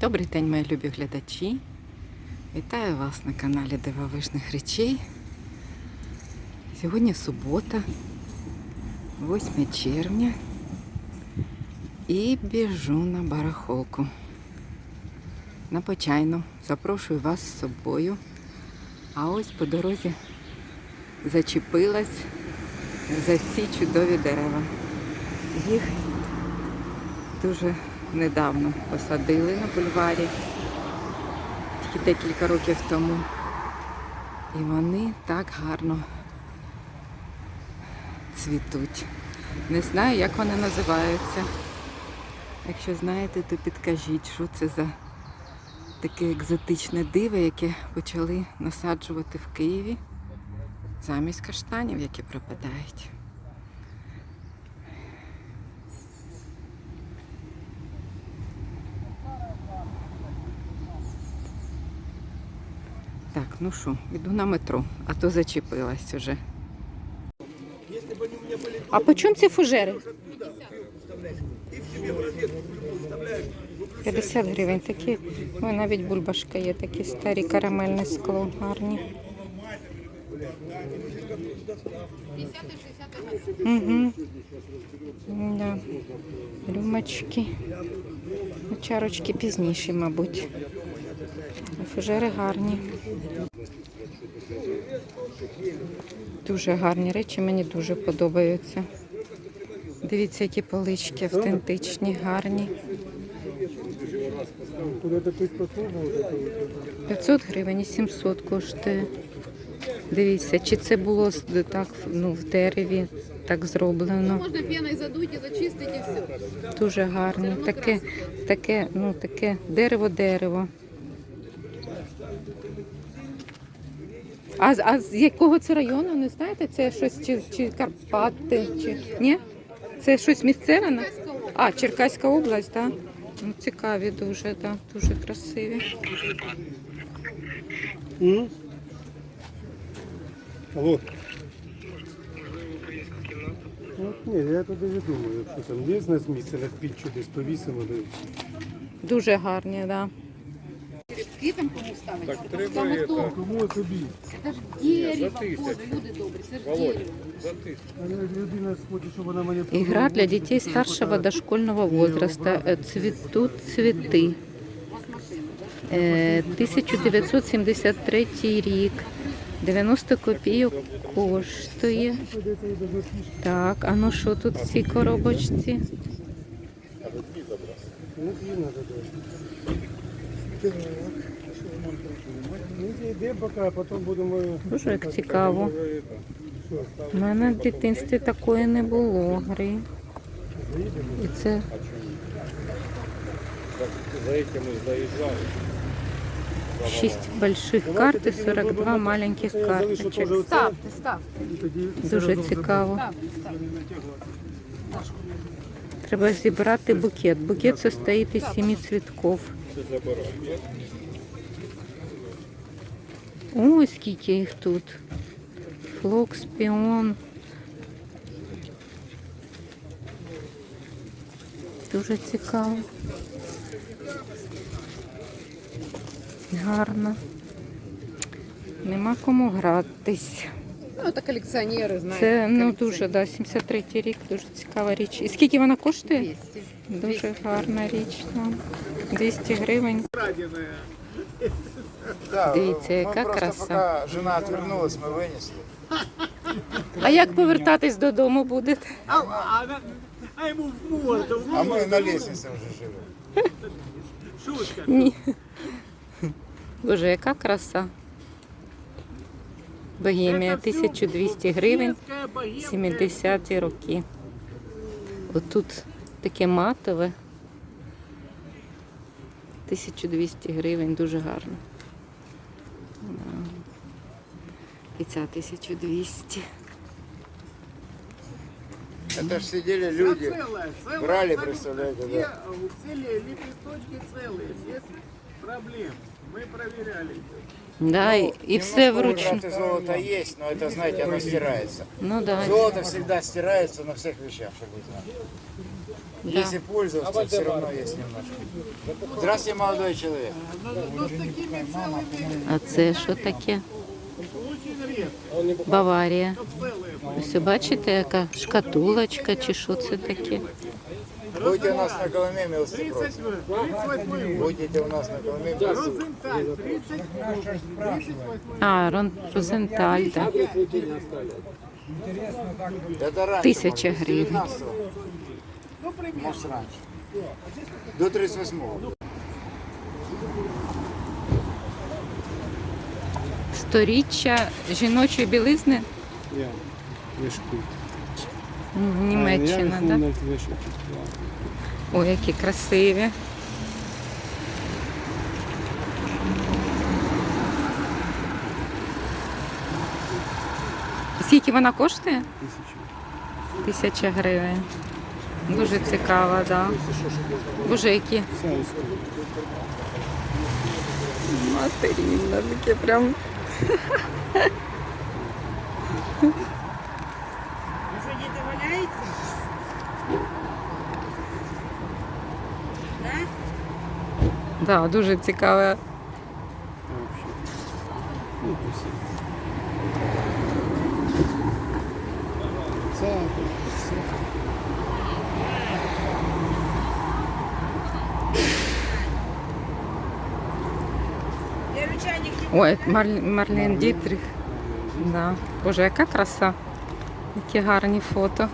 Добрий день, мої любі глядачі. Вітаю вас на каналі Дивовижних речей. Сьогодні субота, 8 червня. І біжу на барахолку. На почайну. Запрошую вас з собою. А ось по дорозі зачепилась за ці чудові дерева. Їх дуже недавно посадили на бульварі, тільки декілька років тому. І вони так гарно цвітуть. Не знаю, як вони називаються. Якщо знаєте, то підкажіть, що це за таке екзотичне диво, яке почали насаджувати в Києві замість каштанів, які пропадають. Так, ну що, йду на метро, а то зачепилась уже. А по чому ці фужери? 50 гривень. Такі, ой, навіть бульбашка є, такі старі карамельне скло, гарні. Угу. Да. Рюмочки. Чарочки пізніші, мабуть. Фужери гарні. Дуже гарні речі, мені дуже подобаються. Дивіться, які полички автентичні, гарні. Куда-то ты способна вот это вот. 500 гривень і 700 коштує. Дивіться, чи це було так ну, в дереві так зроблено. Можна п'яной задуть і зачистити і все. Дуже гарні. Таке, таке, ну, таке дерево-дерево. А, а з якого це району, не знаєте? Це щось чи, чи Карпати, чи ні? Це щось місцеве? на- А, Черкаська область, так? Ну, цікаві дуже, так, дуже красиві. М? Алло. Ну, ні, я туди не думаю, що там є з нас місце на піччю десь повісимо. де- Дуже гарні, так. Да. Квітам кому ставити? Так, треба то. Кому тобі? Це ж дерево, Боже, люди добрі, це ж дерево. Але людина хоче, щоб вона мене... Игра для детей старшего дошкольного возраста. Э, Цветут цветы. Э, 1973 рік. 90 копійок коштує. Так, а ну що тут в цій коробочці? Ну, їй надо дати. Ну, йди поки, а потім будемо... Дуже як цікаво. У мене в дитинстві такої не було гри. І це шість больших карт і 42 маленьких Я карточок. Ставте, ставте. Дуже цікаво. Треба зібрати букет. Букет состоїть із семи цвітків. Ой, скільки їх тут. Флокс, піон. Дуже цікаво. Гарно. Нема кому гратись. Ну, це колекціонери, знаєте. Це ну дуже, да, 73 рік, дуже цікава річ. І скільки вона коштує? 200. Дуже гарна річ. да. 200 гривень. Да, Дивіться, мы яка просто краса. Пока жена отвернулась, мы вынесли. А як повертатись додому будете? А мы на лестнице уже живем. Ні. Боже, яка краса. Богемія 1200 гривень, 70-ті роки. Отут таке матове. 1200 гривень, дуже гарно. І ця 1200. Это ж сидели люди, брали, представляете, Все да. уцелели, лепесточки целые, без проблем. Мы проверяли. Да, і, і все Немножко вручну. утраты золота есть, но это, знаете, оно стирается. Ну да, Золото всегда стирается на всех вещах, чтобы вы знали. Если пользоваться, все равно есть немножко. Здравствуйте, молодой человек. А це що таке? Баварія. Ось бачите, яка шкатулочка чи що це таке? Будете у нас на просим. 38 Будете у нас на милости просим. Розенталь, 38 А, Рон Розенталь, так. Это раньше. Тысяча может, с гривен. 19-го. Может, раньше. До 38-го. Сторіччя жіночої білизни Я вишкую. Німеччина, так? Да? Ой, які красиві. Скільки вона коштує? Тисячу. Тисяча гривень. Дуже цікаво, так. Да. Боже, які матерінна, таке прям. Що діти валяються? Да? Да, дуже цікаве. А вообще. Ну, то все. Це, це. Я ручайник не Ой. Марлен Дітрих. Да. Боже, яка краса. Які гарні фото.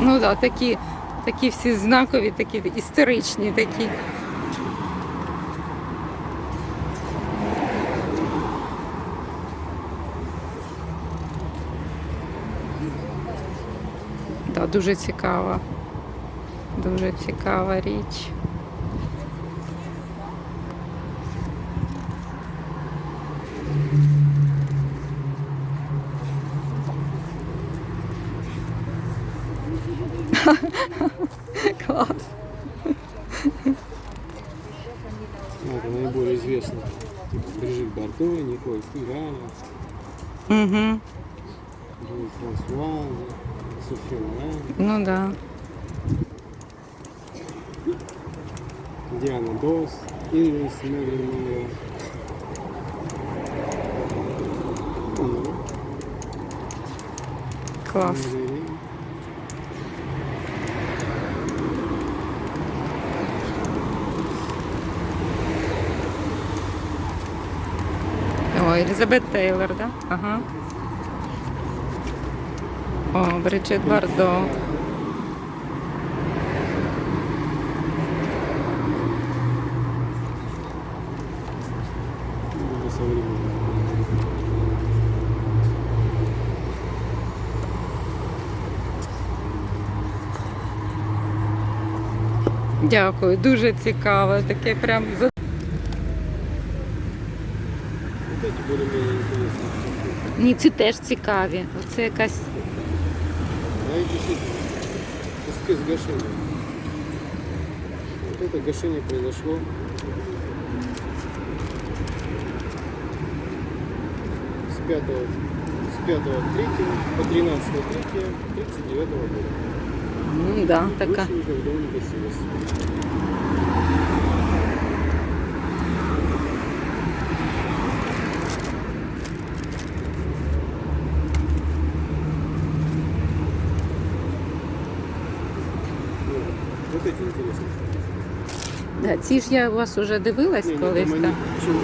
Ну так, да, такі, такі всі знакові, такі історичні такі. Да, дуже цікава. Дуже цікава річ. Клас. Ну, это наиболее известно. Типа Брижит Бардо, Николь Фигана, Угу. Жюль Франсуаза, Софи Лорен, Ну да. Ингрис Мерлин Монро. Ну, Клас. О, Елізабет Тейлор, да? Ага. О, Бриджит Бардо. Это современно. Дякую, дуже цікаво. Таке прям за- Вот эти более-менее интересные. Ні, ці теж цікаві. Оце якась. А эти действительно куски с гашением. Вот это гашение произошло 5 с 5 третьего по 13 третьего 39 года. Ну, да, така. Больше никогда не гасилось. Ну, Вот эти интересные. Да, ці ж я у вас уже дивилась колись. там они, Там. причем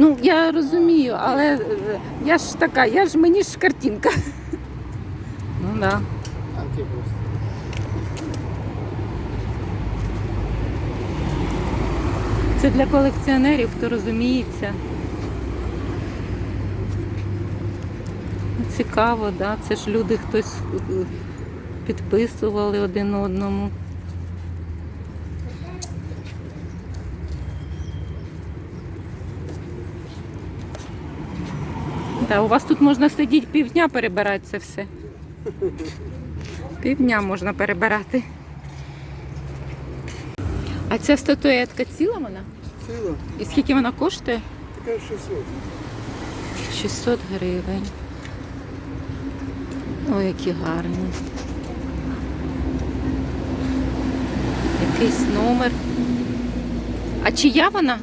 Ну, я розумію, але е, я ж така, я ж мені ж картинка. Ну да. Це для колекціонерів, хто розуміється. Цікаво, да? Це ж люди хтось е, підписували один одному. Та у вас тут можна сидіти півдня перебирати це все. Півдня можна перебирати. А ця статуетка ціла вона? Ціла, І скільки вона коштує? така 600. 600 гривень. Ой, які гарні. Якийсь номер. А чия вона?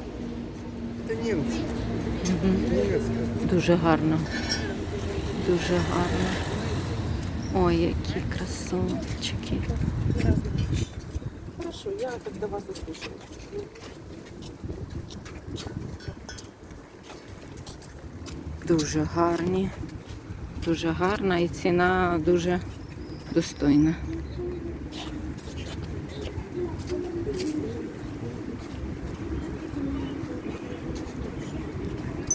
Це німці. Мгм. Німецька. Дуже гарно. Дуже гарно. Ой, які красунчики. Хорошо, я тогда вас услышу. Дуже гарні. Дуже гарна і ціна дуже достойна.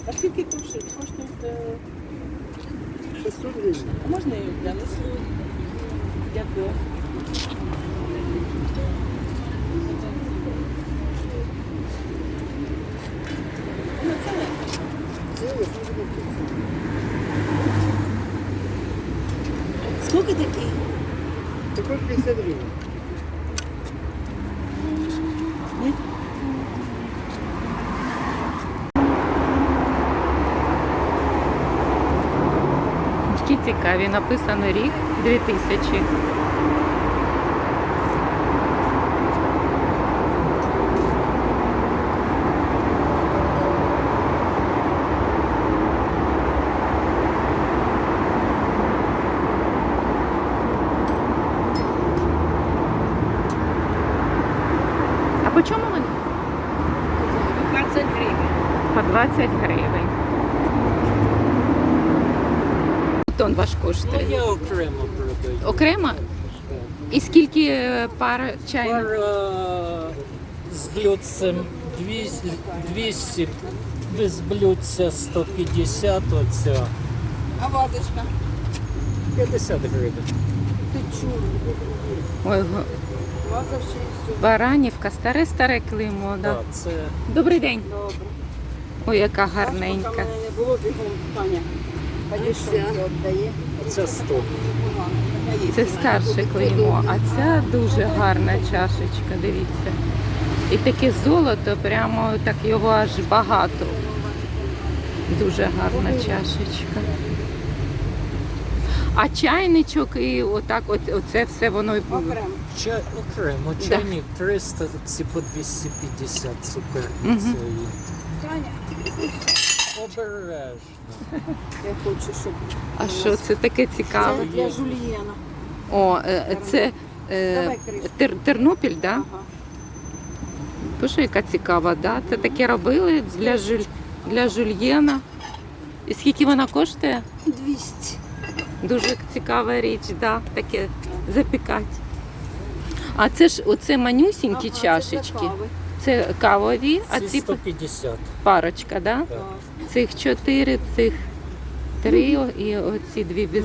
А скільки коштує? Коштує? 600 гривень. А можна її глянути? Дякую. Вона ціла? Ціле, Скільки такий? Також 50 гривень. Такі цікаві. Написано рік 2000. А по чому вони? 20 гривень. По 20 гривень. Тон ваш коштує? Я окремо продаю. Окремо? І скільки е, пар чайних? Пара з блюдцем 200, 200 без блюдця 150 оця. А вазочка? 50 гривень. Ти чув? Ой, го- Ваза в 60. Баранівка, старе старе клеймо. Да. Так, це Добрий день. Добре. Ой, яка гарненька. мене не було бігом, Таня. Подешевше віддає. Оця 100. Це старше клеймо, а ця дуже гарна чашечка, дивіться. І таке золото, прямо так його аж багато. Дуже гарна чашечка. А чайничок і отак, от, оце все воно і Окремо. Чай, окремо, чайник 300, ці по 250 цукерки цієї. Таня, Обережно. я хочу, щоб... А що це таке цікаве? Це для жульєна. О, е, це е, Давай, Криш. Тер, Тернопіль, да? Ага. Боже, яка цікава, да? Це таке робили для, жуль... для жульєна. І скільки вона коштує? 200. Дуже цікава річ, да, таке запікати. А це ж оце манюсінькі Ага, це чашечки. для кави. Це кавові, а Ці ці 150. парочка, да? Так. Цих чотири, цих три і оці дві без.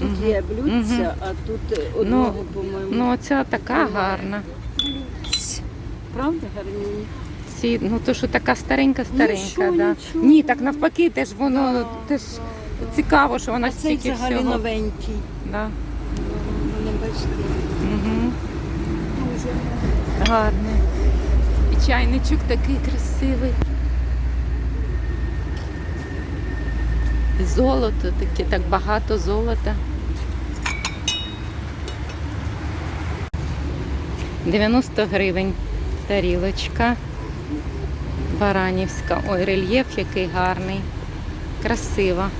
Тут є блюдця, а тут е, одного, по-моєму. Ну, оця така гарна. Правда, гарнюні? Ці, ну то що така старенька, старенька, Нічого, да. нічого. Ні, так навпаки, теж воно теж цікаво, що вона А цей стільки взагалі всього. новенький. Да. Бачите. Угу. Дуже. Гарний. І чайничок такий красивий. Золото таке, так багато золота. 90 гривень тарілочка. Баранівська. Ой, рельєф який гарний. Красива.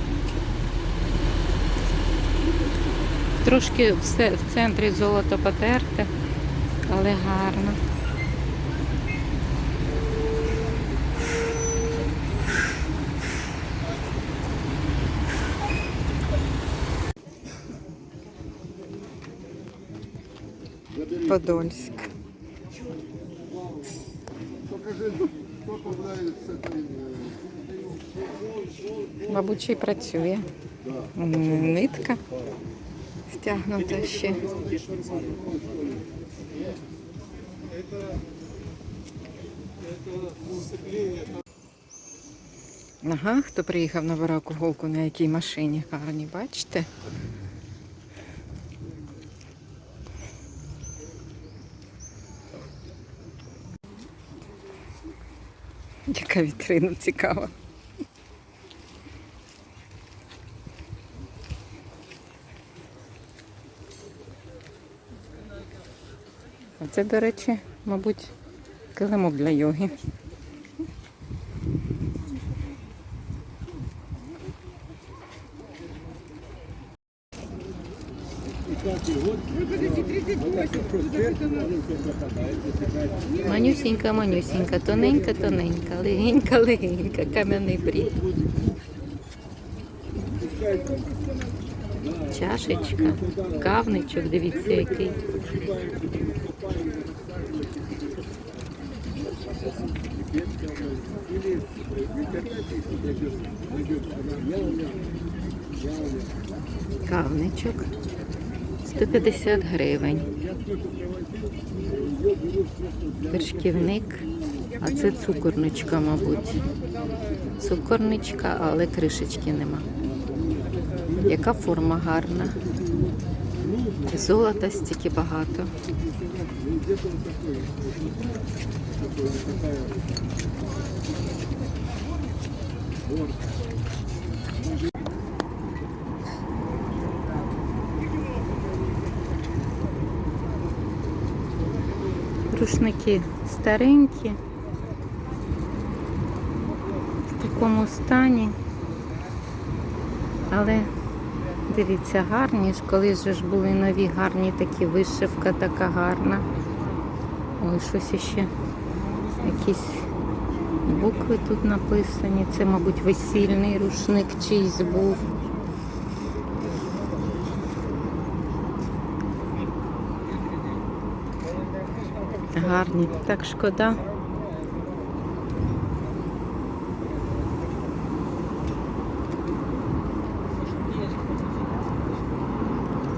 Трошки все в центрі золото потерте, але гарно. Подольськ. Мабуть, ще працює. Нитка стягнута ще. Ага, хто приїхав на бараку голку на якій машині гарні, бачите? Яка вітрина цікава. Оце, до речі, мабуть, килимок для йоги. Манюсінька, манюсінька, тоненька, тоненька, легенька, легенька, кам'яний брід. Чашечка, кавничок, дивіться який. Кавничок 150 гривень. Вершківник, а це цукорничка, мабуть. Цукорничка, але кришечки нема. Яка форма гарна. Золота стільки багато. Рушники старенькі, в такому стані. Але дивіться, гарні ж, коли ж були нові гарні такі, вишивка така гарна. Ой, щось іще. Якісь букви тут написані. Це, мабуть, весільний рушник чийсь був. Гарні, так шкода.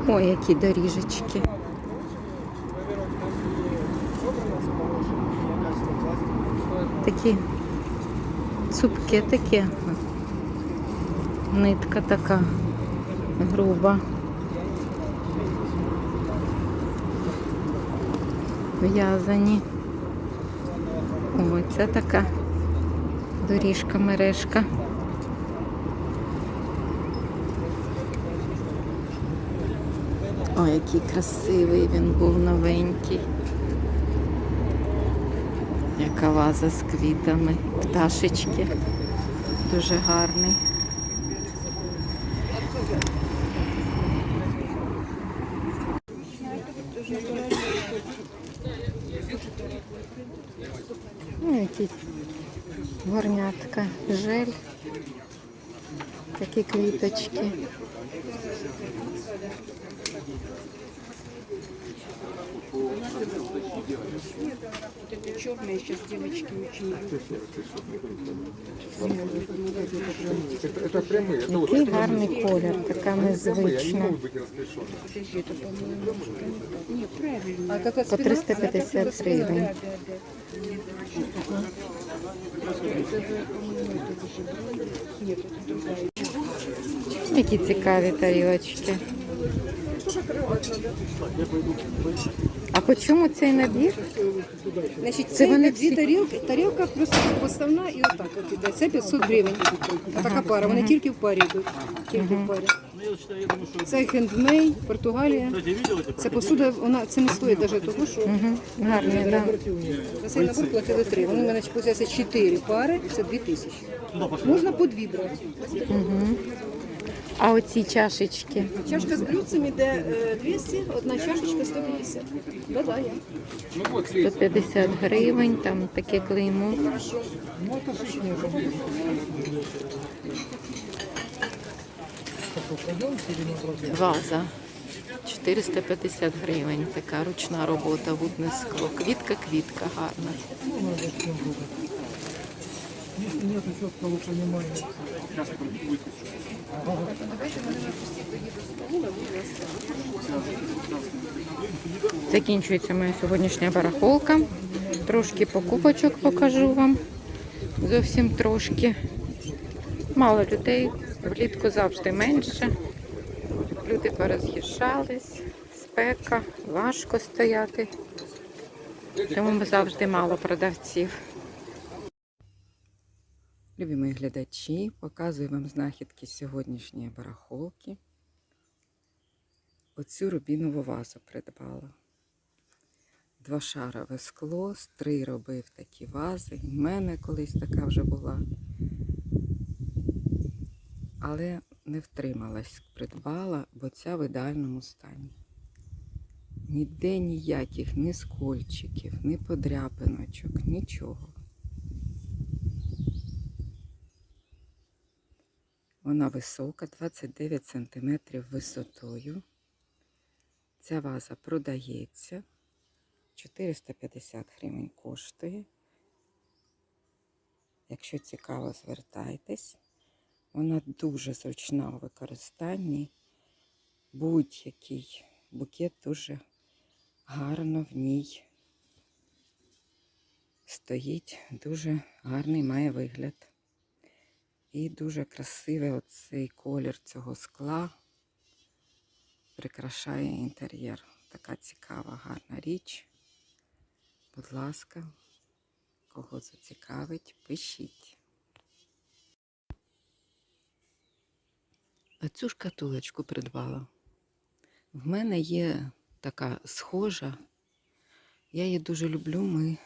Ой, які доріжечки. Такі цупке таке. Нитка така груба. В'язані. Ой, це така доріжка, мережка. Ой, який красивий він був новенький. Яка ваза з квітами, пташечки. Дуже гарний. Ну, якісь горнятка, жель, такі квіточки. Вот это черное сейчас девочки очень любят. Это прямые. Это вот Який гарний колір, така незвична. Подожди, это, по-моему, Нет, правильно. А как По 350 гривень. Нет, это другая. Які цікаві тарілочки. А по чому цей набір? Значить, Це вони дві всі- тарілки, тарілка просто поставна і отак от іде. Це 500 гривень. Така пара. Вони тільки в парі йдуть. Тільки в парі. Це хендмей, Португалія. Це посуда, вона це не стоїть навіть того, що. Гарні, да. за цей набор платили три. Вони в мене виходить, чотири пари, це дві тисячі. Можна по дві брати. А оці чашечки. Чашка з блюдцем іде е, 200, одна чашечка 150. Да-да, 150 гривень, там таке клеймо. Ваза. 450 гривень. Така ручна робота, вудне скло. Квітка, квітка гарна. Закінчується моя сьогоднішня барахолка. Трошки покупочок покажу вам. Зовсім трошки. Мало людей, влітку завжди менше. Люди пороз'їжджались, спека, важко стояти. Тому завжди мало продавців. Любі мої глядачі, показую вам знахідки сьогоднішньої барахолки. Оцю рубінову вазу придбала. двошарове скло, стрий робив такі вази. І в мене колись така вже була. Але не втрималась, придбала, бо ця в ідеальному стані. Ніде ніяких ні скольчиків, ні подряпиночок, нічого. Вона висока, 29 см висотою. Ця ваза продається. 450 гривень коштує. Якщо цікаво, звертайтесь. Вона дуже зручна у використанні. Будь-який букет дуже гарно в ній стоїть. Дуже гарний має вигляд. І дуже красивий оцей колір цього скла прикрашає інтер'єр. Така цікава, гарна річ. Будь ласка, кого зацікавить, пишіть. А цю шкатулочку придбала. В мене є така схожа. Я її дуже люблю. Ми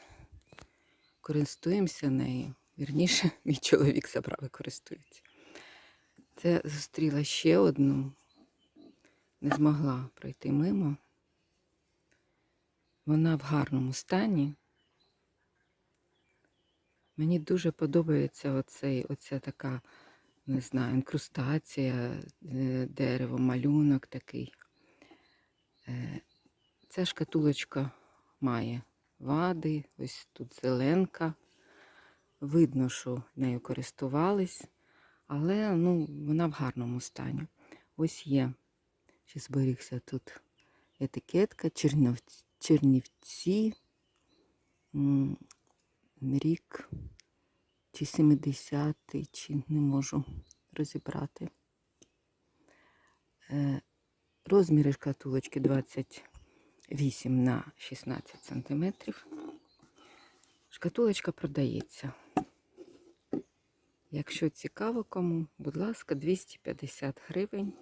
користуємося нею. Вірніше, мій чоловік забрав і користується. Це зустріла ще одну, не змогла пройти мимо. Вона в гарному стані. Мені дуже подобається оцей, оця така, не знаю, інкрустація, е, дерево, малюнок такий. Е, Ця шкатулочка має вади, ось тут зеленка. Видно, що нею користувались, але ну, вона в гарному стані. Ось є. Ще зберігся тут етикетка Чернівці, Чернівці рік чи 70-й, чи не можу розібрати. Е, Розміри шкатулочки 28 на 16 сантиметрів. Шкатулочка продається. Якщо цікаво кому, будь ласка, 250 гривень.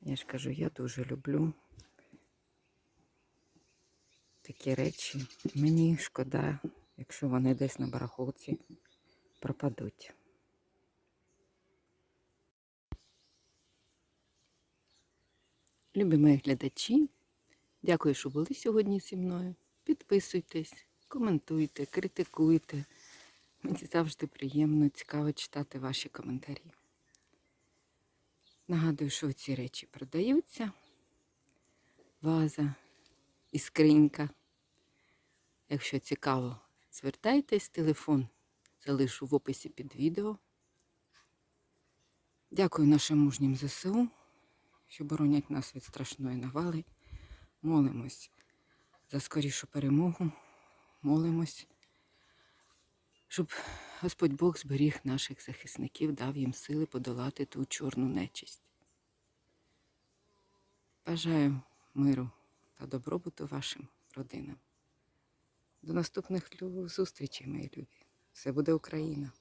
Я ж кажу, я дуже люблю такі речі. Мені шкода, якщо вони десь на барахолці пропадуть. Любі мої глядачі, дякую, що були сьогодні зі мною. Підписуйтесь, коментуйте, критикуйте. Мені завжди приємно, цікаво читати ваші коментарі. Нагадую, що ці речі продаються. Ваза і скринька. Якщо цікаво, звертайтесь, телефон залишу в описі під відео. Дякую нашим мужнім ЗСУ, що боронять нас від страшної навали. Молимось за скорішу перемогу. Молимось, щоб Господь Бог зберіг наших захисників, дав їм сили подолати ту чорну нечисть. Бажаю миру та добробуту вашим родинам. До наступних зустрічей, мої любі. Все буде Україна!